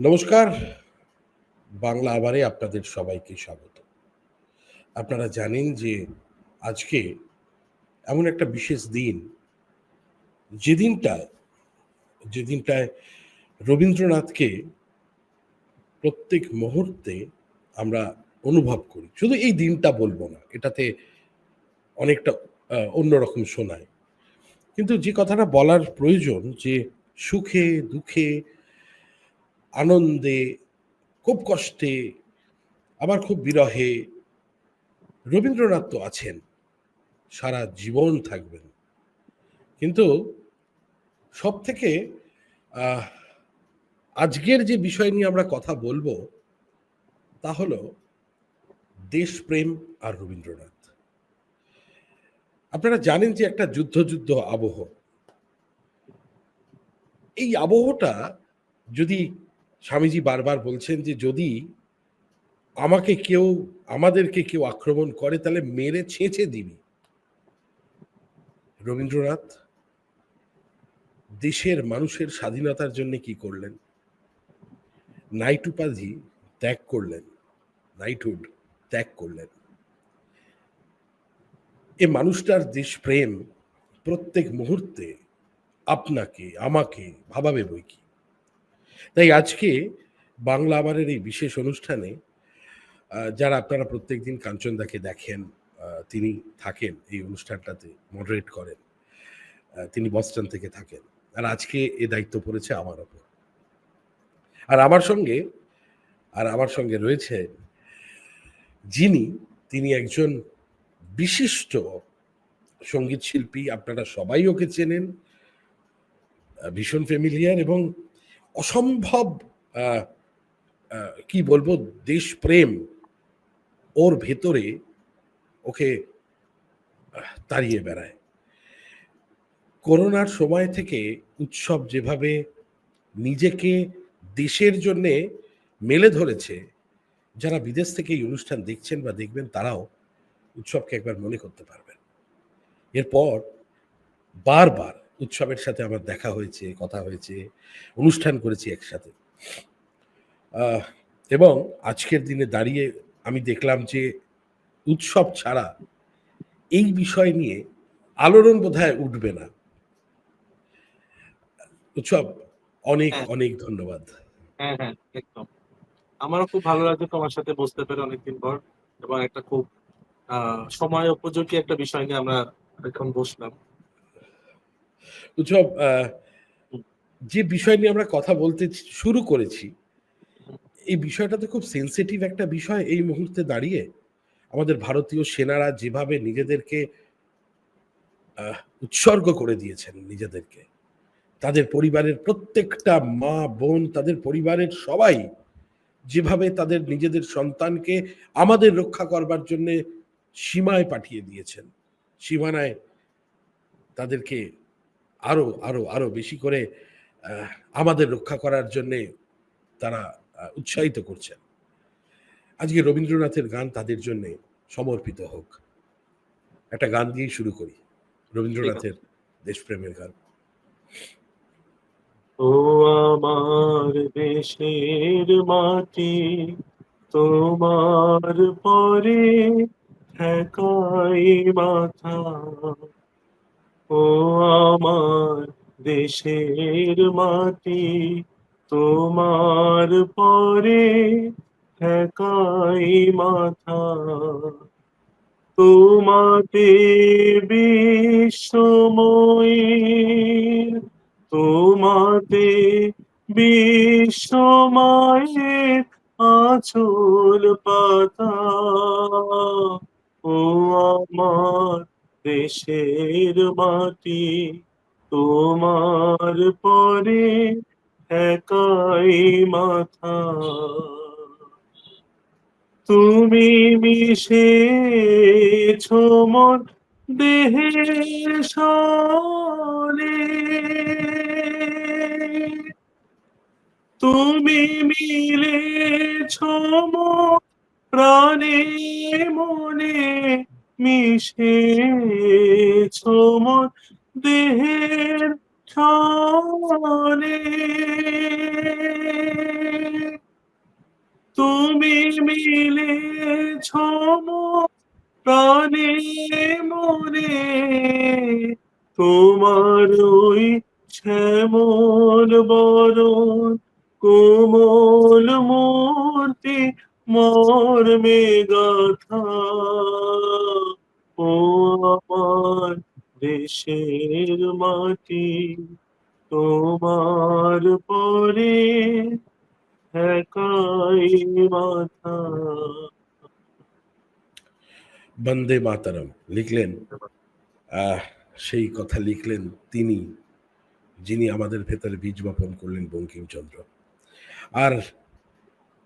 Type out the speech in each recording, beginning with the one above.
নমস্কার। বাংলা আবারে আপনাদের সবাইকে স্বাগত। আপনারা জানেন যে আজকে এমন একটা বিশেষ দিন যেদিনটায় যেদিনটায় রবীন্দ্রনাথকে প্রত্যেক মুহূর্তে আমরা অনুভব করি। শুধু এই দিনটা বলব না, এটাতে অনেকটা অন্যরকম শোনায়। কিন্তু যে কথাটা বলার প্রয়োজন যে সুখে, দুঃখে আনন্দে, খুব কষ্টে, আবার খুব বিরহে রবীন্দ্রনাথ তো আছেন, সারা জীবন থাকবেন। কিন্তু সব থেকে আজকের যে বিষয় নিয়ে আমরা কথা বলব, তা হলো দেশপ্রেম আর রবীন্দ্রনাথ। আপনারা জানেন যে একটা যুদ্ধ যুদ্ধ আবহ। এই আবহটা যদি স্বামীজি বারবার বলছেন যে যদি আমাকে কেউ, আমাদেরকে কেউ আক্রমণ করে, তাহলে মেরে ছেঁচে দিবি। রবীন্দ্রনাথ, দেশের মানুষের স্বাধীনতার জন্য কি করলেন? নাইট উপাধি ত্যাগ করলেন, নাইটহুড ত্যাগ করলেন। এ মানুষটার দেশপ্রেম প্রত্যেক মুহূর্তে আপনাকে, আমাকে ভাবাবে বই কি? তাই আজকে বাংলা আবারের এই বিশেষ অনুষ্ঠানে যারা আপনারা প্রত্যেক দিন কাঞ্চনদাকে দেখেন তিনি থাকেন এই অনুষ্ঠানটাতে মডারেট করেন তিনি বস্টন থেকে থাকেন। আর আজকে এ দায়িত্ব পড়েছে আমার ওপর। আর আমার সঙ্গে, আর আমার সঙ্গে রয়েছে যিনি, তিনি একজন বিশিষ্ট সংগীত শিল্পী, আপনারা সবাই ওকে চেনেন ভীষণ ফ্যামিলিয়ার এবং অসম্ভব কি বলব, দেশপ্রেম ওর ভেতরে ওকে তাড়িয়ে বেড়ায়। করোনার সময় থেকে উৎসব যেভাবে নিজেকে দেশের জন্যে মেলে ধরেছে, যারা বিদেশ থেকে এই অনুষ্ঠান দেখছেন বা দেখবেন, তারাও উৎসবকে একবার মনে করতে পারবেন। এরপর বারবার উৎসবের সাথে আমার দেখা হয়েছে কথা হয়েছে অনুষ্ঠান করেছি একসাথে। আহ, এবং আজকের দিনে দাঁড়িয়ে আমি দেখলাম যে উৎসব ছাড়া এই বিষয় নিয়ে আলোড়ন বোধহয় উঠবে না। উৎসব অনেক হ্যাঁ। অনেক ধন্যবাদ। হ্যাঁ হ্যাঁ একদম। আমারও খুব ভালো লাগছে তোমার সাথে বসতে পেরে অনেকদিন পর এবং একটা খুব আহ, সময় উপযোগী একটা বিষয় নিয়ে আমরা এখন বসলাম। উৎসব যে বিষয় নিয়ে আমরা কথা বলতে শুরু করেছি, এই বিষয়টা তো খুব সেন্সিটিভ একটা বিষয় এই মুহূর্তে দাঁড়িয়ে। আমাদের ভারতীয় সেনারা যেভাবে নিজেদেরকে উৎসর্গ করে দিয়েছেন নিজেদেরকে। তাদের পরিবারের প্রত্যেকটা মা, বোন, তাদের পরিবারের সবাই যেভাবে তাদের নিজেদের সন্তানকে আমাদের রক্ষা করবার জন্য সীমায় পাঠিয়ে দিয়েছেন। সীমানায় তাদেরকে আরও আরও আরও বেশি করে আমাদের রক্ষা করার জন্যে তারা উৎসাহিত করছেন। আজকে রবীন্দ্রনাথের গান তাদের জন্য সমর্পিত হোক। একটা গান দিয়েই শুরু করি, রবীন্দ্রনাথের দেশপ্রেমের গান। ও আমার দেশের মাটি, তোমার পরে ঠেকাই মাথা। ও আমার দেশের মাটি, তোমার পরে ঠেকাই মাথা। তোমাতে বিশ্বময়, তোমাতে বিশ্বমায়ের আচল পাতা। ও আমার দেশের মাটি তোমার পরে একাই মাথা। তুমি মিশেছ মন দেহের সনে তুমি মিলেছ মন প্রাণে মনে মিশেছ মন দেহের ছনে মিলে ছম প্রাণে মনে, তোমার ওই শ্যামল বরণ, কোমল মূর্তি, মর্মে গাথা। ও আমার দেশের মাটি তোমার পরে একাই মাথা বন্দে মাতারম, লিখলেন সেই কথা লিখলেন তিনি, যিনি আমাদের ভেতরে বীজ বপন করলেন বঙ্কিমচন্দ্র। আর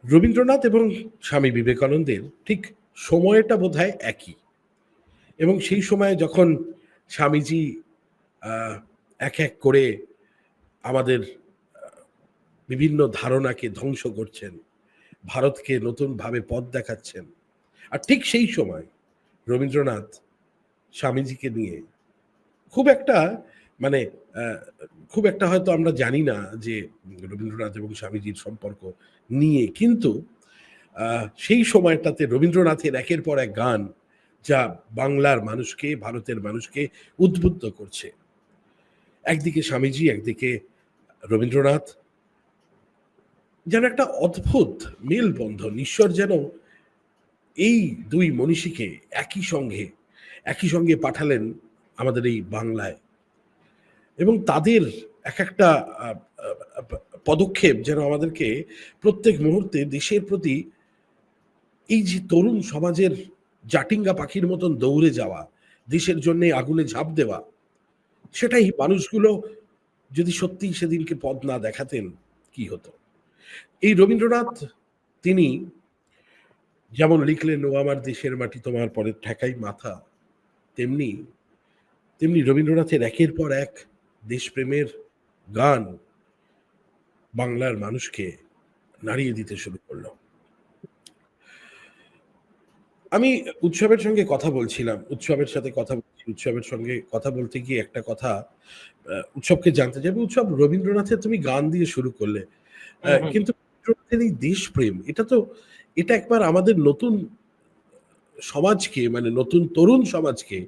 রবীন্দ্রনাথ এবং স্বামী বিবেকানন্দের ঠিক সময়টা বোধহয় একই। এবং সেই সময়ে যখন স্বামীজি এক এক করে আমাদের বিভিন্ন ধারণাকে ধ্বংস করছেন, ভারতকে নতুনভাবে পথ দেখাচ্ছেন, আর ঠিক সেই সময় রবীন্দ্রনাথ স্বামীজিকে নিয়ে খুব একটা মানে খুব একটা হয়তো আমরা জানি না যে রবীন্দ্রনাথ এবং স্বামীজির সম্পর্ক নিয়ে, কিন্তু সেই সময়টাতে রবীন্দ্রনাথের একের পর এক গান যা বাংলার মানুষকে, ভারতের মানুষকে উদ্বুদ্ধ করছে। একদিকে স্বামীজি, একদিকে রবীন্দ্রনাথ। যেন একটা অদ্ভুত মেলবন্ধন, ঈশ্বর যেন এই দুই মনীষীকে একই সঙ্গে একই সঙ্গে পাঠালেন আমাদের এই বাংলায়। এবং তাদের এক একটা পদক্ষেপ যেন আমাদেরকে প্রত্যেক মুহূর্তে দেশের প্রতি এই যে তরুণ সমাজের জাটিঙ্গা পাখির মতন দৌড়ে যাওয়া, দেশের জন্য আগুনে ঝাঁপ দেওয়া, সেটাই মানুষগুলো যদি সত্যি সেদিনকে পদ না দেখাতেন, কি হতো? এই রবীন্দ্রনাথ, তিনি যেমন লিখলেন, ও আমার দেশের মাটি, তোমার পরে ঠেকাই মাথা তেমনি তেমনি রবীন্দ্রনাথের একের পর এক দেশপ্রেমের গান বাংলার মানুষকে নাড়িয়ে দিতে শুরু করল। আমি উৎসবের সঙ্গে কথা বলছিলাম উৎসবের সাথে কথা বলছি উৎসবের সঙ্গে কথা বলতে গিয়ে একটা কথা উৎসবকে জানতে যাবে উৎসব রবীন্দ্রনাথের তুমি গান দিয়ে শুরু করলে। কিন্তু রবীন্দ্রনাথের এই দেশপ্রেম এটা তো এটা একবার আমাদের নতুন সমাজকে মানে নতুন তরুণ সমাজকে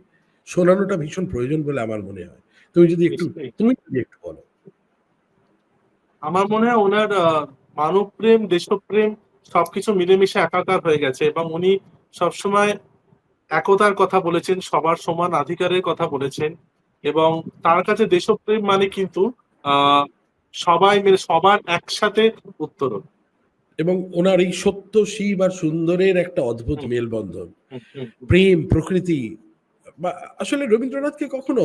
শোনানোটা ভীষণ প্রয়োজন বলে আমার মনে হয়। তুমি যদি একটু তুমি যদি একটু বলো। আমার মনে হয় ওনার আহ, মানবপ্রেম দেশপ্রেম সবকিছু মিলেমিশে একাকার হয়ে গেছে এবং উনি সবসময় একতার কথা বলেছেন সবার সমান অধিকারের কথা বলেছেন এবং তার কাছে দেশপ্রেম মানে কিন্তু সবাই মিলে সবার একসাথে উত্তরণ। এবং ওনার এই সত্য শিব আর সুন্দরের একটা অদ্ভুত মেলবন্ধন। প্রেম প্রকৃতি বা আসলে রবীন্দ্রনাথকে কখনো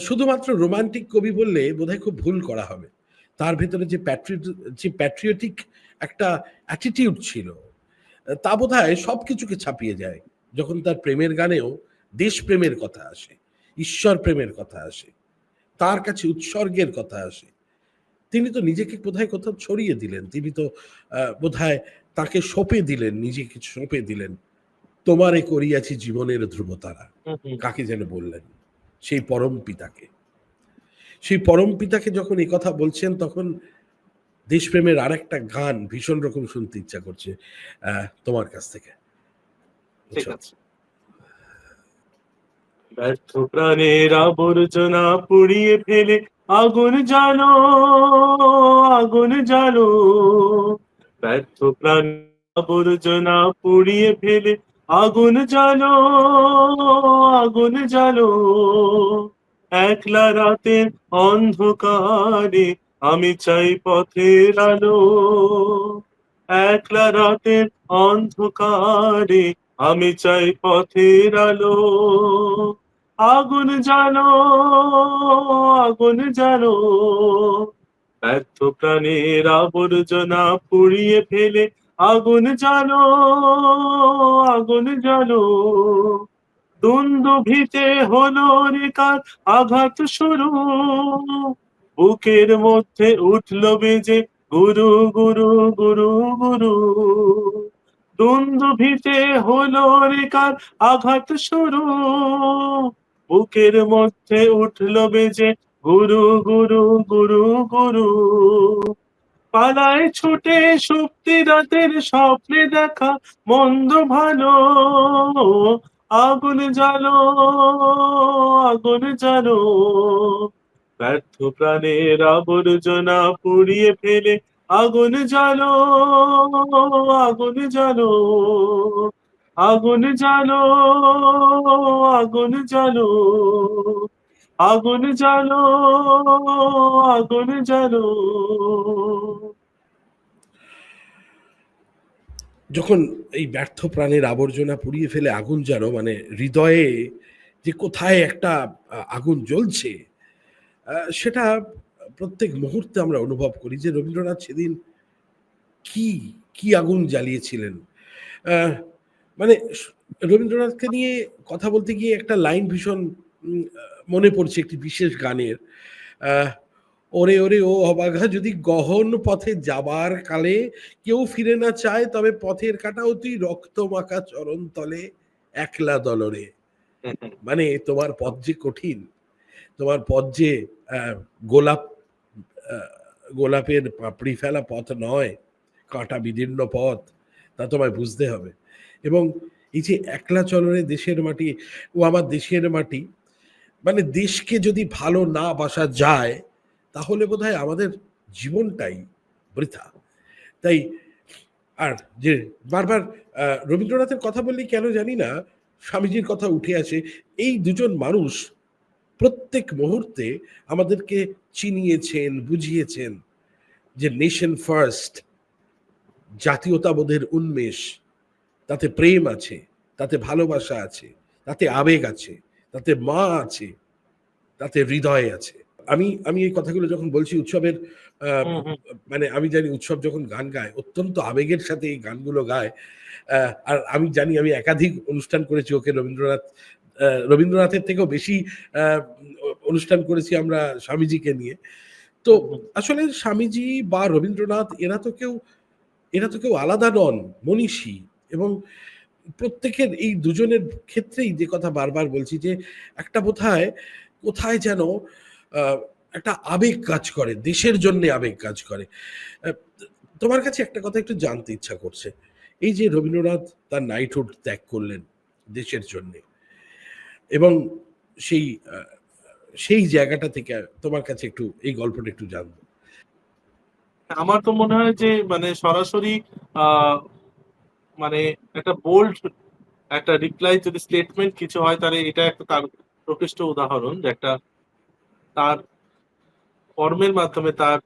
শুধুমাত্র রোমান্টিক কবি বললে বোধহয় খুব ভুল করা হবে। তার ভেতরে যে প্যাট্রিয়ট যে প্যাট্রিয়টিক একটা অ্যাটিটিউড ছিল তা বোধহয় সব কিছুকে ছাপিয়ে যায়। যখন তার প্রেমের গানেও দেশপ্রেমের কথা আসে ঈশ্বর প্রেমের কথা আসে তার কাছে উৎসর্গের কথা আসে। তিনি তো নিজেকে কোথায় কোথাও ছড়িয়ে দিলেন তিনি তো আহ, বোধহয় তাকে সঁপে দিলেন নিজেকে সঁপে দিলেন। তোমারে করিয়াছি জীবনের ধ্রুবতারা। কাকে যেন বললেন? সেই পরম পিতাকে। সেই পরম পিতাকে যখন এই কথা বলছেন তখন দেশপ্রেমের আরেকটা গান ভীষণ রকম শুনতে ইচ্ছা করছে তোমার কাছ থেকে। ব্যর্থ প্রাণের আবর্জনা পুড়িয়ে ফেলে আগুন জানো আগুন জানো। ব্যর্থ প্রাণ আবর্জনা পুড়িয়ে ফেলে আগুন জানো আগুন জানো। একলা রাতের অন্ধকারে আমি চাই পথের আলো, একলা রাতের অন্ধকারে। আমি চাই পথের আলো, আগুন জানো আগুন জানো ব্যর্থ প্রাণের আবর্জনা পুড়িয়ে ফেলে আগুন জানো আগুন জানো দুন্দুভিতে হলো রেখার আঘাত শুরু। বুকের মধ্যে উঠল বেজে, গুরু গুরু গুরু গুরু। দুন্দুভিতে হলো রেখার আঘাত শুরু। বুকের মধ্যে উঠল বেজে, গুরু গুরু গুরু গুরু। পালায় ছুটে শক্তি রাতের স্বপ্নে দেখা, মন্দ ভালো। আগুন জালো আগুন জালো ব্যর্থ প্রাণের আবর্জনা পুড়িয়ে ফেলে। আগুন জালো আগুন জালো আগুন জালো আগুন জালো আগুন জালো আগুন জালো যখন এই ব্যর্থ প্রাণের আবর্জনা পুড়িয়ে ফেলে আগুন যেন মানে হৃদয়ে যে কোথায় একটা আগুন জ্বলছে সেটা প্রত্যেক মুহূর্তে আমরা অনুভব করি যে রবীন্দ্রনাথ সেদিন কি কি আগুন জ্বালিয়েছিলেন। মানে রবীন্দ্রনাথকে নিয়ে কথা বলতে গিয়ে একটা লাইন ভীষণ মনে পড়ছে একটি বিশেষ গানের। ওরে ওরে ও অবাঘা যদি গহন পথে যাবার কালে কেউ ফিরে না চায় তবে পথের কাটা অতি রক্ত মাখা চরণ তলে একলা দলরে। মানে তোমার পথ যে কঠিন তোমার পথ যে গোলাপ গোলাপের পাপড়ি ফেলা পথ নয়, কাঁটা বিদীর্ণ পথ, তা তোমায় বুঝতে হবে। এবং এই যে একলা চলনে দেশের মাটি, ও আমার দেশের মাটি মানে দেশকে যদি ভালো না বাসা যায়, তাহলে বোধহয় আমাদের জীবনটাই বৃথা। তাই আর যে বারবার রবীন্দ্রনাথের কথা বললেই কেন জানি না, স্বামীজির কথা উঠে আসে, এই দুজন মানুষ প্রত্যেক মুহূর্তে আমাদেরকে চিনিয়েছেন বুঝিয়েছেন যে নেশন ফার্স্ট জাতীয়তাবোধের উন্মেষ তাতে প্রেম আছে তাতে ভালোবাসা আছে তাতে আবেগ আছে তাতে মা আছে তাতে হৃদয় আছে আমি আমি এই কথাগুলো যখন বলছি উৎসবের। মানে আমি জানি উৎসব যখন গান গায় অত্যন্ত আবেগের সাথে এই গানগুলো গায় আহ, আর আমি জানি আমি একাধিক অনুষ্ঠান করেছি ওকে রবীন্দ্রনাথ রবীন্দ্রনাথের থেকেও বেশি অনুষ্ঠান করেছি আমরা স্বামীজিকে নিয়ে। তো আসলে স্বামীজি বা রবীন্দ্রনাথ, এরা তো কেউ, এরা তো কেউ আলাদা নন, মনীষী এবং প্রত্যেকের এই দুজনের ক্ষেত্রেই যে কথা বারবার বলছি যে একটা বোধহয় কোথায় যেন একটা আবেগ কাজ করে, দেশের জন্য আবেগ কাজ করে। তোমার কাছে একটা কথা একটু জানতে ইচ্ছা করছে। এই যে রবীন্দ্রনাথ তার নাইটহুড ত্যাগ করলেন দেশের জন্য এবং সেই সেই জায়গাটা থেকে তোমার কাছে একটু এই গল্পটা একটু জানব। আমার তো মনে হয় যে মানে সরাসরি মানে একটা বোল্ড একটা রিপ্লাই যদি স্টেটমেন্ট কিছু হয়, তাহলে এটা একটা তার প্রকৃষ্ট উদাহরণ যে একটা তার কর্মের মাধ্যমে, তার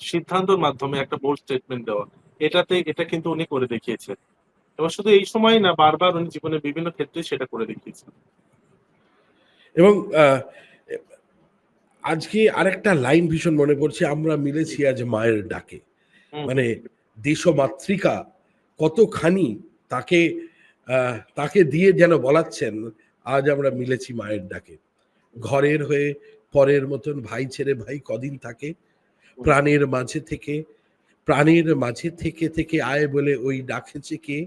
সিদ্ধান্তের মাধ্যমে একটা বোল্ড স্টেটমেন্ট দেওয়া। এটাতে, এটা কিন্তু উনি করে দেখিয়েছেন। এবং শুধু এই সময় না বারবার উনি জীবনের বিভিন্ন ক্ষেত্রে সেটা করে দেখিয়েছেন। এবং আজকে আরেকটা লাইন ভীষণ মনে পড়ছে আমরা মিলেছি আজ মায়ের ডাকে। মানে দেশমাতৃকা কতখানি তাকে তাকে দিয়ে যেন বলাচ্ছেন আজ আমরা মিলেছি মায়ের ডাকে। ঘরের হয়ে পরের মতন ভাই ছেড়ে ভাই কদিন থাকে প্রাণের মাঝে থেকে প্রাণের মাঝে থেকে থেকে আয় বলে ওই ডাকেছে কে?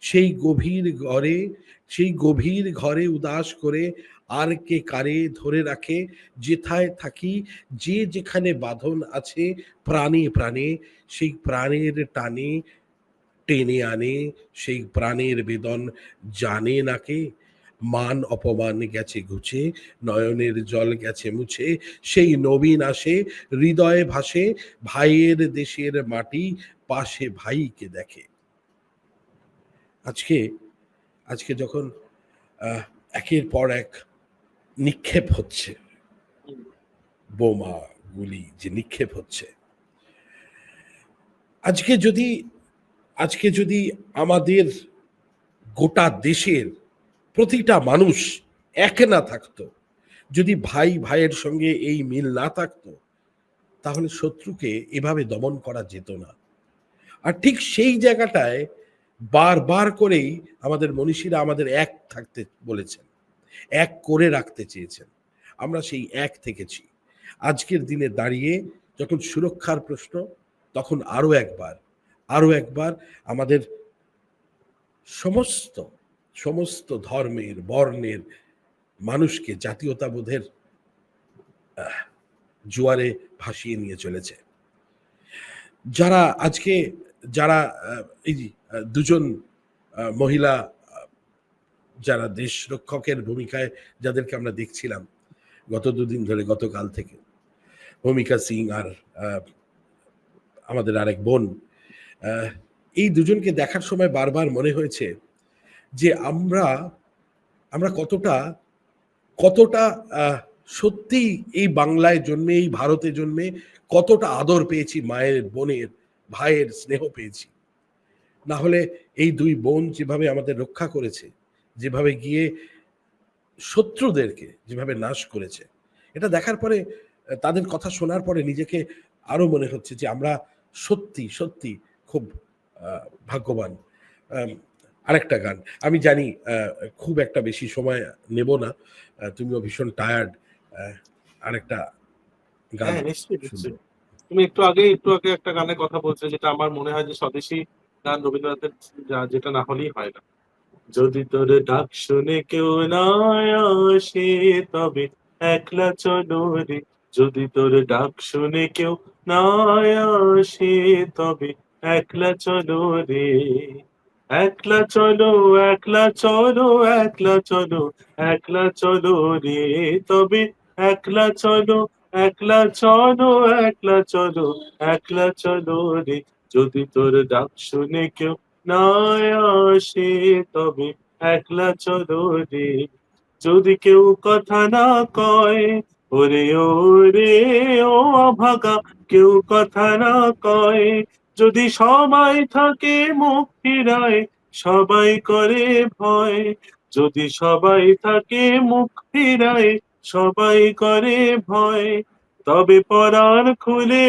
সেই গভীর ঘরে, সেই গভীর ঘরে উদাস করে আর কে কারে ধরে রাখে, যেথায় থাকি, যে যেখানে বাঁধন আছে প্রাণে প্রাণে, সেই প্রাণের টানে টেনে আনে, সেই প্রাণের বেদন জানে নাকে মান অপমান গেছে ঘুচে, নয়নের জল গেছে মুছে, সেই নবীন আসে, হৃদয়ে ভাসে, ভাইয়ের দেশের মাটি, পাশে ভাইকে দেখে। আজকে আজকে যখন একের পর এক নিক্ষেপ হচ্ছে, বোমা, গুলি যে নিক্ষেপ হচ্ছে, আজকে যদি আজকে যদি আমাদের গোটা দেশের প্রতিটা মানুষ এক না থাকতো, যদি ভাই, ভাইয়ের সঙ্গে এই মিল না থাকতো, তাহলে শত্রুকে এভাবে দমন করা যেত না। আর ঠিক সেই জায়গাটায় বারবার করেই আমাদের মনীষীরা আমাদের এক থাকতে বলেছেন, এক করে রাখতে চেয়েছেন। আমরা সেই এক থেকেছি। আজকের দিনে দাঁড়িয়ে যখন সুরক্ষার প্রশ্ন, তখন আরও একবার আরও একবার আমাদের সমস্ত সমস্ত ধর্মের, বর্ণের মানুষকে জাতীয়তাবোধের জোয়ারে ভাসিয়ে নিয়ে চলেছে। যারা আজকে যারা এই দুজন মহিলা যারা দেশ রক্ষকের ভূমিকায় যাদেরকে আমরা দেখছিলাম গত দুদিন ধরে, গতকাল থেকে, ভূমিকা সিং আর আমাদের আরেক বোন এই দুজনকে দেখার সময় বারবার মনে হয়েছে যে আমরা আমরা কতটা কতটা সত্যি এই বাংলায় জন্মে, এই ভারতে জন্মে কতটা আদর পেয়েছি মায়ের বোনের ভাইয়ের স্নেহ পেয়েছি। না হলে এই দুই বোন যেভাবে আমাদের রক্ষা করেছে যেভাবে গিয়ে শত্রুদেরকে যেভাবে নাশ করেছে এটা দেখার পরে তাদের কথা শোনার পরে নিজেকে আরও মনে হচ্ছে যে আমরা সত্যি সত্যি খুব ভাগ্যবান। আরেকটা গান আমি জানি খুব একটা বেশি সময় নেব না তুমিও ভীষণ টায়ার্ড আরেকটা গান হ্যাঁ নিশ্চয়ই তুমি একটু আগে একটু আগে একটা গানের কথা বলছো যেটা আমার মনে হয় যে স্বদেশী গান রবীন্দ্রনাথের যেটা না হলেই হয় না। যদি তোর ডাক শুনে কেউ না আসে তবে একলা চলো রে। যদি তোর ডাক শুনে কেউ না আসে তবে একলা চলো রে। একলা চলো একলা চলো একলা চলো একলা চলো রে। তবে একলা চলো একলা চলো একলা চলো একলা চলো রে। যদি তোর ডাক শুনে কেউ না আসে, তবে একলা চলো রে। যদি কেউ কথা না কয়, ওরে ওরে, ও অভাগা। কেউ কথা না কয়, যদি সবাই থাকে মুখ ফিরায়, সবাই করে ভয়। যদি সবাই থাকে মুখ ফিরায় সবাই করে ভয়, তবে পরাণ খুলে।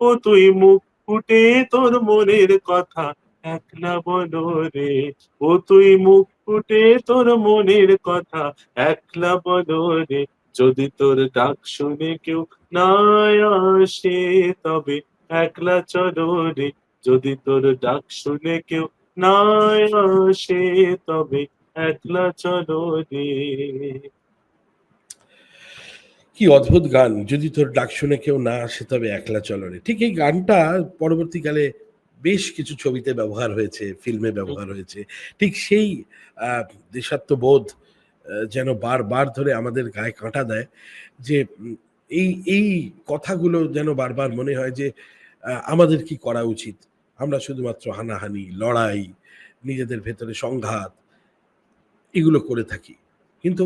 ও তুই মুখ ফুটে তোর মনের কথা, একলা বলো রে। ও তুই মুখ ফুটে তোর মনের কথা, একলা বলো রে। যদি তোর ডাক শুনে কেউ না আসে, তবে একলা চলো রে। যদি তোর ডাক শুনে কেউ না আসে, তবে একলা চলো রে। কি অদ্ভুত গান যদি তোর ডাক শুনে কেউ না আসে তবে একলা চলরে ঠিক এই গানটা পরবর্তীকালে বেশ কিছু ছবিতে ব্যবহার হয়েছে ফিল্মে ব্যবহার হয়েছে। ঠিক সেই দেশাত্মবোধ যেন বারবার ধরে আমাদের গায়ে কাঁটা দেয় যে এই এই কথাগুলো যেন বারবার মনে হয় যে আমাদের কি করা উচিত? আমরা শুধুমাত্র হানাহানি লড়াই নিজেদের ভেতরে সংঘাত এগুলো করে থাকি। কিন্তু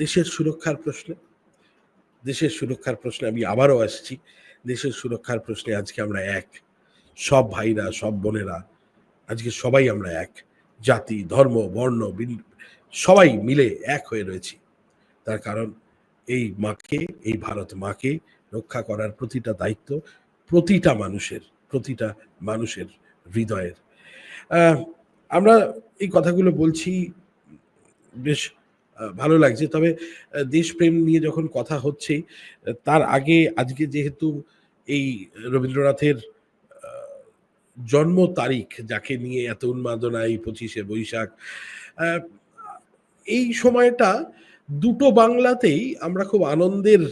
দেশের সুরক্ষার প্রশ্নে দেশের সুরক্ষার প্রশ্নে আমি আবারও আসছি। দেশের সুরক্ষার প্রশ্নে আজকে আমরা এক। সব ভাইরা, সব বোনেরা, আজকে সবাই আমরা এক। জাতি, ধর্ম, বর্ণ সবাই মিলে এক হয়ে রয়েছি। তার কারণ এই মাকে, এই ভারত মাকে রক্ষা করার প্রতিটা দায়িত্ব প্রতিটা মানুষের প্রতিটা মানুষের হৃদয়ের। আমরা এই কথাগুলো বলছি বেশ ভালো লাগছে। তবে দেশপ্রেম নিয়ে যখন কথা হচ্ছে, তার আগে আজকে যেহেতু এই রবীন্দ্রনাথের জন্ম তারিখ যাকে নিয়ে এত উন্মাদনা এই পঁচিশে বৈশাখ এই সময়টা দুটো বাংলাতেই আমরা খুব আনন্দের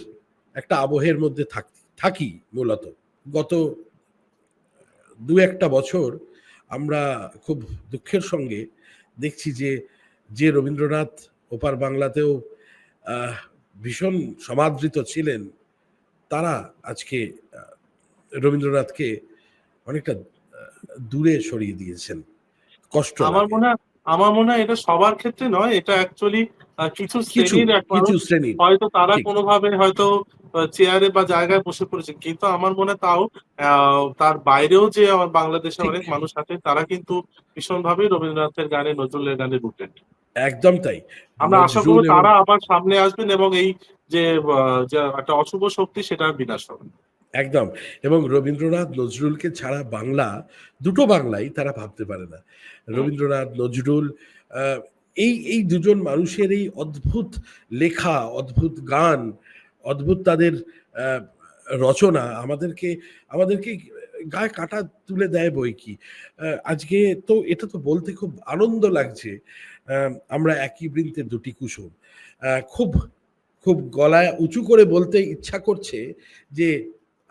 একটা আবহের মধ্যে থাক- মূলত। গত দু একটা বছর আমরা খুব দুঃখের সঙ্গে দেখছি যে যে রবীন্দ্রনাথ ওপার বাংলাতেও ভীষণ সমাদৃত ছিলেন তারা আজকে রবীন্দ্রনাথকে অনেকটা দূরে সরিয়ে দিয়েছেন। কষ্ট আমার মনে হয় আমার মনে হয় এটা সবার ক্ষেত্রে নয় এটা অ্যাকচুয়ালি কিছু শ্রেণির কিছু শ্রেণি হয়তো তারা কোনোভাবে হয়তো চেয়ারে বা জায়গায় বসে পড়েছে। কিন্তু আমার মনে তাও আহ, তার বাইরেও যে আমার বাংলাদেশের অনেক মানুষ আছে তারা কিন্তু ভীষণভাবে রবীন্দ্রনাথের গানে নজরুলের গানে রুটেড একদম তাই। আমরা আশা করব তারা আবার সামনে আসবেন এবং এই যে একটা অশুভ শক্তি সেটা বিনাশ হবে। একদম। এবং রবীন্দ্রনাথ নজরুলকে ছাড়া বাংলা দুটো বাংলাই তারা ভাবতে পারে না। রবীন্দ্রনাথ নজরুল এই এই দুজন মানুষের এই অদ্ভুত লেখা অদ্ভুত গান অদ্ভুত তাদের আহ, রচনা আমাদেরকে আমাদেরকে গায়ে কাটা তুলে দেয় বই কি। আজকে তো এটা তো বলতে খুব আনন্দ লাগছে আমরা একই বৃন্তের দুটি কুসুম। খুব খুব গলায় উঁচু করে বলতে ইচ্ছা করছে যে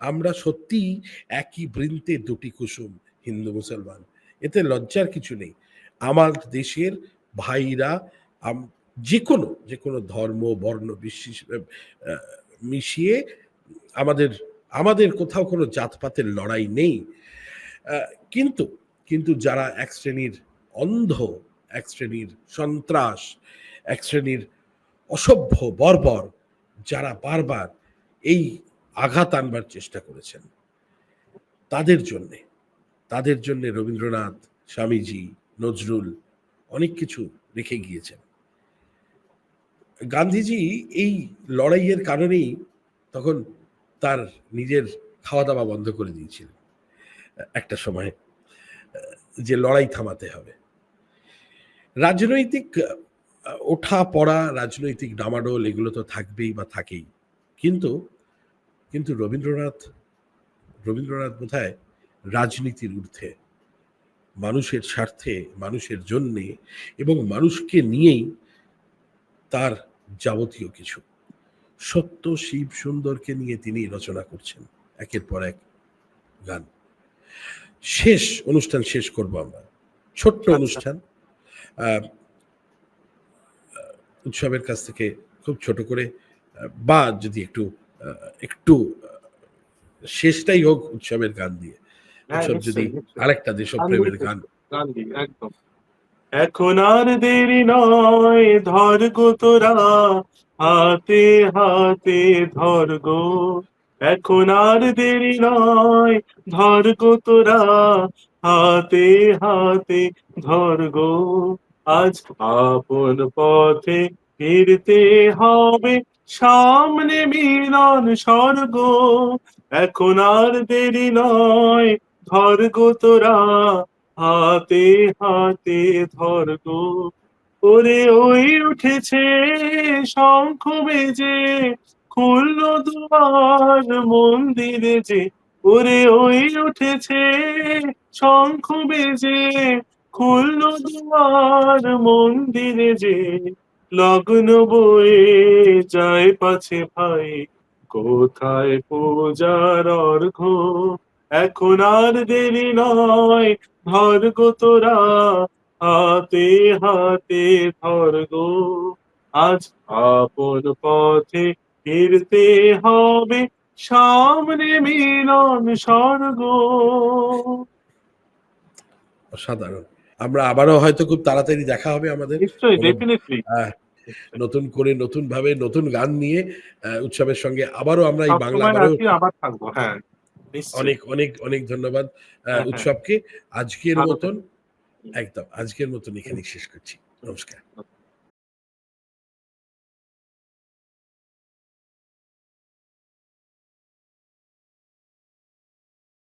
আমরা সত্যিই একই বৃন্তে দুটি কুসুম, হিন্দু, মুসলমান। এতে লজ্জার কিছু নেই। আমার দেশের ভাইরা যে কোনো যে কোনো ধর্ম, বর্ণ বিশেষ মিশিয়ে আমাদের আমাদের কোথাও কোনো জাতপাতের লড়াই নেই। কিন্তু কিন্তু যারা এক শ্রেণির অন্ধ এক শ্রেণির সন্ত্রাস, এক শ্রেণির অসভ্য বর্বর যারা বারবার এই আঘাত আনবার চেষ্টা করেছেন। তাদের জন্যে, তাদের জন্য রবীন্দ্রনাথ, স্বামীজি, নজরুল অনেক কিছু রেখে গিয়েছেন। গান্ধীজি এই লড়াইয়ের কারণেই তখন তার নিজের খাওয়া দাওয়া বন্ধ করে দিয়েছিলেন। একটা সময় যে লড়াই থামাতে হবে। রাজনৈতিক ওঠা পড়া রাজনৈতিক ডামাডোল এগুলো তো থাকবেই বা থাকেই। কিন্তু কিন্তু রবীন্দ্রনাথ রবীন্দ্রনাথ বোধহয় রাজনীতির ঊর্ধ্বে। মানুষের স্বার্থে মানুষের জন্যে এবং মানুষকে নিয়েই তার যাবতীয় কিছু। সত্য শিব সুন্দরকে নিয়ে তিনি রচনা করছেন একের পর এক গান। শেষ অনুষ্ঠান শেষ করব আমরা। ছোট্ট আচ্ছা। অনুষ্ঠান। উৎসবের কাছ থেকে খুব ছোট করে বা যদি একটু একটু শেষটাই হোক উৎসবের গান দিয়ে। হ্যাঁ, উৎসব যদি। আরেকটা দেশপ্রেমের গান এখন আর দেরি নয় ধর গো তোরা হাতে হাতে ধর গো। এখন আর দেরি নয় ধর গো তোরা হাতে হাতে ধর গো আজ আপন পথে ফিরতে হবে। সামনে মিলন স্বর্গ, এখন আর দেরি নয়। ধর গো তোরা, হাতে হাতে ধর গো ওরে ওই উঠেছে শঙ্খ বেজে, খুলল দুয়ার মন্দিরে যে ওরে ওই উঠেছে শঙ্খ বেজে, খুলল দুয়ার মন্দিরে যে, লগ্ন বয়ে যায় পাছে ভাই। কোথায় পূজার অর্ঘ এখন আর দেরি নয় ধর গো তোরা। হাতে হাতে ধর গো আজ আপন পথে ফিরতে হবে। সামনে মিলন স্বর্গ। অসাধারণ। আমরা আবারও হয়তো খুব তাড়াতাড়ি দেখা হবে আমাদের। নিশ্চয়ই ডেফিনেটলি নতুন করে নতুন ভাবে নতুন গান নিয়ে উৎসবের সঙ্গে আবারও আমরা এই বাংলা আবার থাকব হ্যাঁ। অনেক অনেক অনেক ধন্যবাদ হ্যাঁ। উৎসবকে। আজকের মতন একদম আজকের মতন এখানে শেষ করছি। নমস্কার।